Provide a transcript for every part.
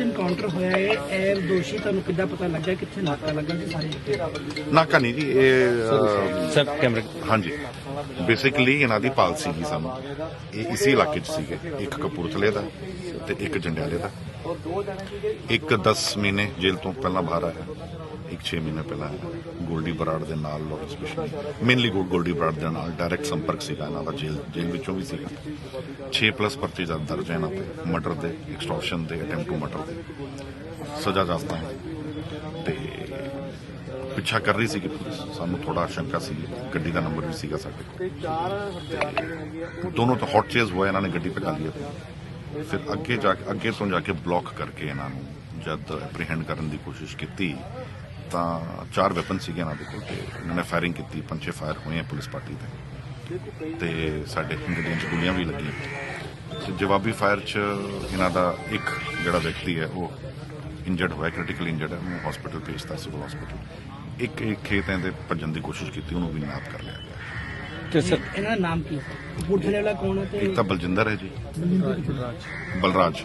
ਅੱਜ ਇਨਕਾਊਂਟਰ ਹੋਇਆ ਹੈ ਇਹ ਦੋਸ਼ੀ ਤੁਹਾਨੂੰ ਕਿੱਦਾਂ ਪਤਾ ਲੱਗਾ ਕਿੱਥੇ ਨਾਕਾ ਲੱਗਾ ਜੀ ਸਾਰੇ ਨਾਕਾ ਨਹੀਂ ਜੀ ਇਹ ਸਰ ਕੈਮਰੇ ਹਾਂਜੀ। ਬੇਸਿਕਲੀ ਇਹਨਾਂ ਦੀ ਪਾਲਸੀ ਸੀ ਸਾਨੂੰ। ਇਹ ਇਸੇ ਇਲਾਕੇ 'ਚ ਸੀਗੇ। ਇੱਕ ਕਪੂਰਥਲੇ ਦਾ ਤੇ ਇੱਕ ਜੰਡਿਆਲੇ ਦਾ। ਇੱਕ 10 ਮਹੀਨੇ ਜੇਲ੍ਹ ਤੋਂ ਪਹਿਲਾਂ ਬਾਹਰ ਆਇਆ। ਇੱਕ 6 ਮਹੀਨੇ ਪਹਿਲਾਂ ਗੋਲਡੀ ਬਰਾੜ ਦੇ ਨਾਲ ਲੋਰੈਂਸ ਬਿਸ਼ਨੋਈ ਮੇਨਲੀ ਗੋਲਡੀ ਬਰਾੜ ਦੇ ਨਾਲ ਡਾਇਰੈਕਟ ਸੰਪਰਕ ਸੀਗਾ ਇਹਨਾਂ ਦਾ, ਜੇਲ੍ਹ ਜੇਲ੍ਹ ਵਿੱਚੋਂ ਵੀ ਸੀਗਾ। 6 ਪਲੱਸ ਪਰਚੇ ਜਦ ਦਰਜ ਹੈ ਇਹਨਾਂ ਤੇ ਮਰਡਰ ਦੇ ਐਕਸਟੋਰਸ਼ਨ ਦੇ ਅਟੈਂਪਟ ਟੂ ਮਰਡਰ ਦੇ। ਸਜ਼ਾ ਜਾਸਤਾ ਹੈ। ਤੇ ਪਿੱਛਾ ਕਰ ਰਹੀ ਸੀ ਕਿ ਸਾਨੂੰ ਥੋੜਾ ਸ਼ੰਕਾ ਸੀ, ਗੱਡੀ ਦਾ ਨੰਬਰ ਵੀ ਸੀਗਾ ਸਾਡੇ ਕੋਲ। ਦੋਨੋਂ ਤਾਂ ਹੌਟ ਚੇਜ਼ ਹੋਇਆ ਇਹਨਾਂ ਨੇ ਗੱਡੀ ਭਜਾ ਲਈ ਫਿਰ ਅੱਗੇ ਜਾ ਕੇ ਅੱਗੇ ਤੋਂ ਜਾ ਕੇ ਬਲੌਕ ਕਰਕੇ ਇਹਨਾਂ ਨੂੰ ਜਦ ਐਪਰੀਹੈਂਡ ਕਰਨ ਦੀ ਕੋਸ਼ਿਸ਼ ਕੀਤੀ ਤਾਂ ਚਾਰ ਵੈਪਨ ਸੀਗੇ ਇਹਨਾਂ ਦੇ ਕੋਲ ਤੇ ਇਹਨਾਂ ਨੇ ਫਾਇਰਿੰਗ ਕੀਤੀ ਪੰਜੇ ਫਾਇਰ ਹੋਏ ਆ ਪੁਲਿਸ ਪਾਰਟੀ ਤੇ। ਤੇ ਸਾਡੇ ਗੱਡੀਆਂ 'ਚ ਗੋਲੀਆਂ ਵੀ ਲੱਗੀਆਂ। ਤੇ ਜਵਾਬੀ ਫਾਇਰ 'ਚ ਇਹਨਾਂ ਦਾ ਇੱਕ ਜਿਹੜਾ ਵਿਅਕਤੀ ਹੈ ਉਹ ਇੰਜਰਡ ਹੋਇਆ ਕ੍ਰਿਟੀਕਲ ਇੰਜਰਡ ਹੈ ਉਹਨੂੰ ਹਸਪੀਟਲ ਭੇਜਤਾ ਸਿਵਲ ਹਸਪੀਟਲ ਇੱਕ ਇੱਕ ਖੇਤ ਇਹਦੇ ਭੱਜਣ ਦੀ ਕੋਸ਼ਿਸ਼ ਕੀਤੀ ਉਹਨੂੰ ਵੀ ਨਾਪ ਕਰ ਲਿਆ ਗਿਆ। ਤੇ ਸਰ ਇਹਨਾਂ ਦਾ ਨਾਮ ਕੀ ਹੈ? ਕਪੂਰਥਲੇ ਵਾਲਾ ਕੌਣ ਹੈ ਤੇ ਇੱਕ ਤਾਂ ਬਲਜਿੰਦਰ ਹੈ ਜੀ। ਦਾ? ਬਲਰਾਜ।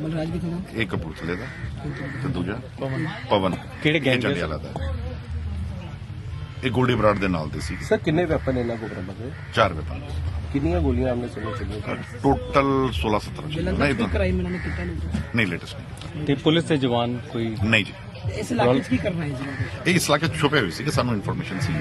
ਬਲਰਾਜ ਕਿੱਥੇ ਦਾ ਇਹ ਕਪੂਰਥਲੇ ਦਾ। ਤੇ ਦੂਜਾ? ਪਵਨ। ਕਿਹੜੇ ਇਹ ਦੇ ਜੰਡਿਆਲਾ ਦਾ ਇਹ ਗੋਲਡੀ ਬਰਾੜ ਦੇ ਨਾਲ ਦੇ ਸੀ। ਸਰ ਕਿੰਨੇ ਵੈਪਨ ਇਹਨਾਂ ਕੋਲ ਬਰਾਮਦ ਹੋਏ? ਚਾਰ ਵੈਪਨ। ਕਿੰਨੀਆਂ ਗੋਲੀਆਂ ਆਮਨੇ ਸਾਹਮਣੇ ਚੱਲੀਆਂ? ਟੋਟਲ 16 17 ਜੇਲ੍ਹਾਂ ਨਹੀਂ ਦਾ ਇਦਾਂ ਕ੍ਰਾਈਮ ਇਹਨਾਂ ਨੇ ਕੀਤਾ ਨਹੀਂ ਨਹੀਂ ਲੇਟੈਸਟ ਨਹੀਂ ਤੇ ਪੁਲਿਸ ਦੇ ਜਵਾਨ ਕੋਈ ਨਹੀਂ ਜੀ। ਇਸ ਇਲਾਕੇ 'ਚ ਕੀ ਕਰਨਾ ਹੈ ਜੀ? ਇਹ ਇਸ ਇਲਾਕੇ 'ਚ ਛੁਪੇ ਹੋਏ ਸੀ ਕਿ ਸਾਨੂੰ ਇਨਫੋਰਮੇਸ਼ਨ ਸੀ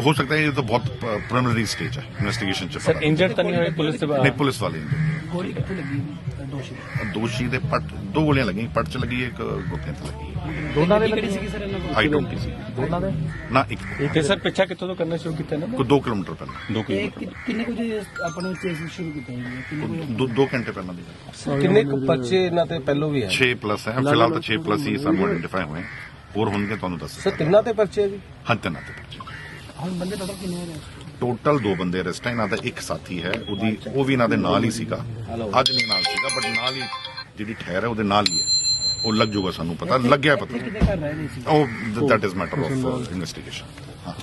ਹੋ ਸਕਦਾ ਹੈ ਇਹ ਤਾਂ ਬਹੁਤ ਪ੍ਰੀਲਿਮਿਨਰੀ ਸਟੇਜ ਹੈ। ਇਨਵੈਸਟੀਗੇਸ਼ਨ ਚ ਸਰ ਇੰਜਰਡ ਤਾਂ ਨਹੀਂ ਹੋਏ ਪੁਲਿਸ ਦੇ ਨਹੀਂ ਪੁਲਿਸ ਵਾਲੇ ਨੇ। ਗੋਲੀ ਕਿੱਥੇ ਲੱਗੀ ਹੈ? ਦੋਸ਼ੀ। ਦੀ? ਦੋਸ਼ੀ ਦੇ ਪੱਟ ਦੋ ਗੋਲੀਆਂ ਲੱਗੀਆਂ ਪੱਟ ਚ ਲੱਗੀ ਇੱਕ ਗੁੱਟੇ ਤੇ ਲੱਗੀ ਦੋਨਾਂ ਦੇ ਕਿਹੜੀ ਸੀਗੀ ਸਰ ਇਹਨਾਂ ਕੋਲ? I don't see. ਦੋਨਾਂ ਦੇ? ਨਾ ਇੱਕ। ਤੇ ਸਰ ਪਿੱਛਾ ਕਿੱਥੋਂ ਤੋਂ ਕਰਨਾ ਸ਼ੁਰੂ ਕੀਤਾ ਨਾ? ਕੋਈ 2 ਕਿਲੋਮੀਟਰ ਪਹਿਲਾਂ। ਦੋ ਇਹ ਕਿਲੋਮੀਟਰ। ਕਿ- ਕਿੰਨੇ ਕੁ ਜੇ ਆਪਣਾ ਚੇਸ ਸ਼ੁਰੂ ਕੀਤਾ ਜੀ ਕਿੰਨੇ ਕੁ- ਦੋ ਦੋ ਘੰਟੇ ਪਹਿਲਾਂ ਦੀ ਗੱਲ। ਕਿੰਨੇ ਕੁ ਪਰਚੇ ਇਹਨਾਂ ਤੇ ਪਹਿਲੋਂ ਵੀ ਹੈ 6 ਪਲੱਸ ਹੈ। ਫਿਲਹਾਲ ਤਾਂ 6 ਪਲੱਸ ਹੀ ਸਾਨੂੰ ਆਇਡੈਂਟੀਫਾਈ ਹੋਏ। ਹੋਰ ਹੋਣਗੇ ਤੁਹਾਨੂੰ ਦੱਸ ਸਰ ਤਿੰਨਾਂ ਤੇ ਪਰਚੇ ਹੈ ਜੀ? ਹਾਂ ਤਿੰਨਾਂ ਤੇ ਪਰਚੇ। ਹੁਣ ਬੰਦੇ ਟੋਟਲ ਕਿੰਨੇ ਰਹੇ ਟੋਟਲ ਦੋ ਬੰਦੇ ਅਰੈਸਟ ਹੈ ਇਹਨਾਂ ਦਾ ਇੱਕ ਸਾਥੀ ਹੈ ਉਹਦੀ ਉਹ ਵੀ ਇਹਨਾਂ ਦੇ ਨਾਲ ਹੀ ਸੀਗਾ। ਅੱਜ ਨਹੀਂ ਨਾਲ ਸੀਗਾ ਬਟ ਨਾਲ ਹੀ ਜਿਹੜੀ ਠਹਿਰ ਹੈ ਉਹਦੇ ਨਾਲ ਹੀ ਹੈ। ਉਹ ਲੱਗ ਜਾਊਗਾ ਸਾਨੂੰ ਪਤਾ ਲੱਗਿਆ ਪਤਾ। ਉਹ that is matter of investigation ਹਾਂ।